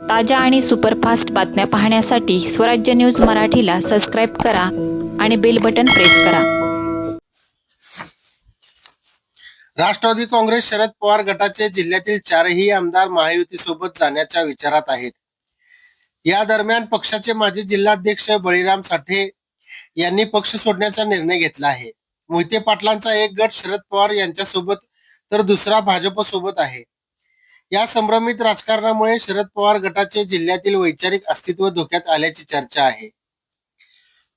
ताज्या आणि सुपरफास्ट बातम्या पाहण्यासाठी स्वराज्य न्यूज मराठीला सबस्क्राईब करा आणि बेल बटन प्रेस करा. राष्ट्रवादी काँग्रेस शरद पवार गटाचे जिल्ह्यातील चारही आमदार महायुतीसोबत जाण्याच्या विचारात आहेत. या दरम्यान पक्षाचे माजी जिल्हाध्यक्ष बळीराम साठे यांनी पक्ष सोडण्याचा निर्णय घेतला आहे. मोहिते पाटलांचा एक गट शरद पवार यांच्यासोबत तर दुसरा भाजप सोबत आहे. या संभ्रमित राजकारणामुळे शरद पवार गटाचे जिल्ह्यातील वैचारिक अस्तित्व धोक्यात आल्याची चर्चा आहे.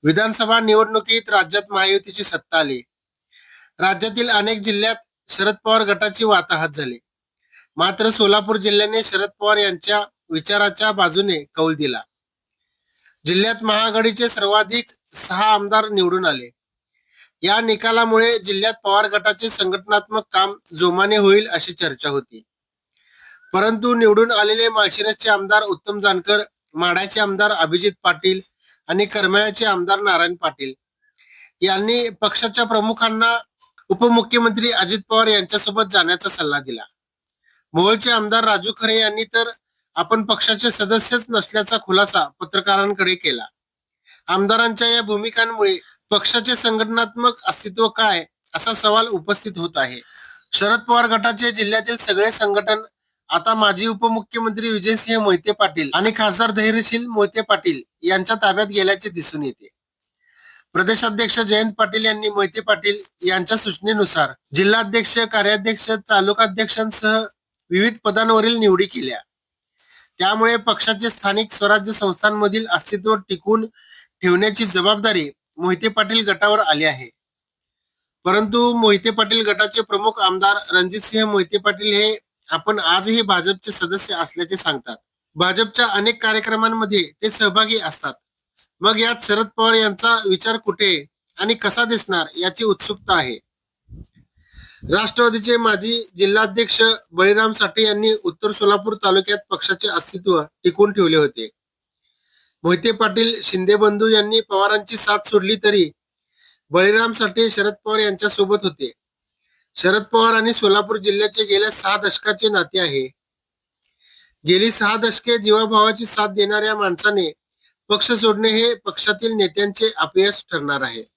विधानसभा निवडणुकीत राज्यात महायुतीची सत्ता आली. राज्यातील अनेक जिल्ह्यात शरद पवार गटाची वाताहत झाली. मात्र सोलापूर जिल्ह्याने शरद पवार यांच्या विचाराच्या बाजूने कौल दिला. जिल्ह्यात महाआघाडीचे सर्वाधिक सहा आमदार निवडून आले. या निकालामुळे जिल्ह्यात पवार गटाचे संघटनात्मक काम जोमाने होईल अशी चर्चा होती. परंतु निवडून आलेले माळशिरसचे आमदार उत्तम जानकर माढ्याचे आमदार अभिजित पाटील आणि करमाळ्याचे आमदार नारायण पाटील. यांनी पक्षाच्या प्रमुखांना उपमुख्यमंत्री अजित पवार यांच्यासोबत जाण्याचा सल्ला दिला. मोहोळचे आमदार राजू खरे यांनी तर आपण पक्षाचे सदस्यच नसल्याचा खुलासा पत्रकारांकडे केला. आमदारांच्या या भूमिकांमुळे पक्षाचे संघटनात्मक अस्तित्व काय असा सवाल उपस्थित होत आहे. शरद पवार गटाचे जिल्ह्यातील सगळे संघटन आता माजी उपमुख्यमंत्री विजयसिंह मोहिते पाटील आणि खासदार धैर्यशील मोहिते पाटील यांच्या ताब्यात गेल्याचे दिसून येते. प्रदेशाध्यक्ष जयंत पाटील यांनी मोहिते पाटील यांच्या सूचनेनुसार जिल्हाध्यक्ष कार्याध्यक्ष तालुकाध्यक्षांसह विविध पदांवरील निवडी केल्या. त्यामुळे पक्षाचे स्थानिक स्वराज्य संस्थांमधील अस्तित्व टिकून ठेवण्याची जबाबदारी मोहिते पाटील गटावर आली आहे. परंतु मोहिते पाटील गटाचे प्रमुख आमदार रणजितसिंह मोहिते पाटील हे आपण आजही भाजपचे सदस्य असल्याचे सांगतात. भाजपच्या अनेक कार्यक्रमांमध्ये ते सहभागी असतात. मग यात शरद पवार यांचा विचार कुठे आणि कसा दिसणार याची उत्सुकता आहे. राष्ट्रवादीचे माजी जिल्हाध्यक्ष बळीराम साठे यांनी उत्तर सोलापूर तालुक्यात पक्षाचे अस्तित्व टिकून ठेवले होते. मोहिते पाटील शिंदे बंधू यांनी पवारांची साथ सोडली तरी बळीराम साठे शरद पवार यांच्या सोबत होते. शरद पवार आणि सोलापूर जिल्ह्याचे गेल्या सहा दशकाचे नाते आहे. गेली सहा दशके जीवाभावाची साथ देणाऱ्या माणसाने पक्ष सोडणे हे पक्षातील नेत्यांचे अपयश ठरणार आहे.